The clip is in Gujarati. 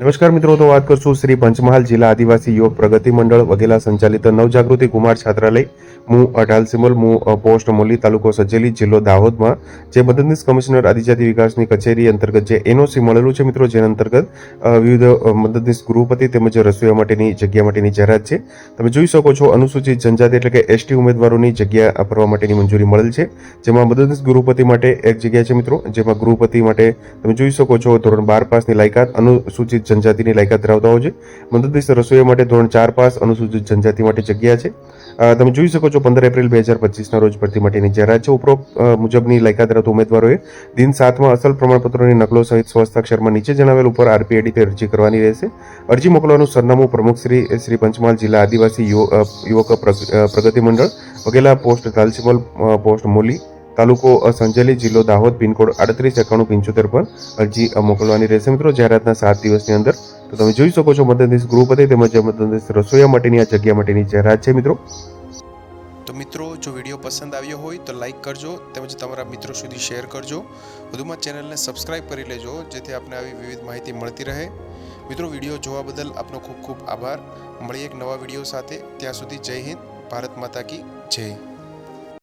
નમસ્કાર મિત્રો, તો વાત કરશું શ્રી પંચમહાલ જિલ્લા આદિવાસી યુવક પ્રગતિ મંડળ વગેલા સંચાલિત નવજાગૃતિ કુમાર છાત્રાલય, મુ અઢાલ સિમલ, મુ પોસ્ટ મોલી તાલુકો સજેલી જિલ્લો દાહોદમાં, જે મદદનીશ કમિશનર આદિજાતિ વિકાસની કચેરી અંતર્ગત જે એનઓસી મળેલું છે મિત્રો, જેના અંતર્ગત વિવિધ મદદનીશ ગૃહપતિ તેમજ રસોઈયા માટેની જગ્યા માટેની જાહેરાત છે. તમે જોઈ શકો છો, અનુસૂચિત જનજાતિ એટલે કે એસટી ઉમેદવારોની જગ્યા ભરવા માટેની મંજૂરી મળેલ છે. જેમાં મદદનીશ ગૃહપતિ માટે એક જગ્યા છે મિત્રો, જેમાં ગૃહપતિ માટે તમે જોઈ શકો છો ધોરણ બાર પાસની લાયકાત, અનુસૂચિત જનજાતિની લાયકાત ધરાવતા હોય છે. મદદનીશ રસોઈયા માટે ધોરણ ચાર પાસ અનુસૂચિત જનજાતિ માટે જગ્યા છે. તમે જોઈ શકો છો પંદર એપ્રિલ બે હજાર પચીસના રોજ ભરતી માટેની જાહેરાત છે ઉપરોક્ત મુજબની લાયકાત ધરાવતા ઉમેદવારોએ દિન સાતમાં અસલ પ્રમાણપત્રોની નકલો સહિત સ્વહસ્તાક્ષરમાં નીચે જણાવેલ ઉપર આરપીએડીથી અરજી કરવાની રહેશે. અરજી મોકલવાનું સરનામું પ્રમુખ શ્રી શ્રી પંચમહાલ જિલ્લા આદિવાસી યુવ- યુવક પ્રગ- પ્રગતિ મંડળ વગેલા પોસ્ટ, તાલસીમલ પોસ્ટ, મોલી તાલુકો સંજેલી જિલ્લો દાહોદ પિનકોડ આડત્રીસ, એકાણું, પંચોતેર પર અરજી મોકલવાની રહેશે. મિત્રો જાહેરાતના સાત દિવસની અંદર, તો તમે જોઈ શકો છો મદદનીશ ગૃહપતિ તેમજ મદદનીશ રસોઈયા માટેની, આ જગ્યા માટેની જાહેરાત છે, મિત્રો. તો મિત્રો, જો વીડિયો પસંદ આવ્યો હોય, તો લાઈક કરજો તેમજ તમારા મિત્રો સુધી શેર કરજો. વધુમાં ચેનલને સબસ્ક્રાઇબ કરી લેજો, જેથી આપને આવી વિવિધ માહિતી મળતી રહે. મિત્રો, વીડિયો જોવા બદલ આપનો ખૂબ ખૂબ આભાર. મળીએ એક નવા વીડિયો સાથે. ત્યાં સુધી જય હિન્દ, ભારત માતા કી જય.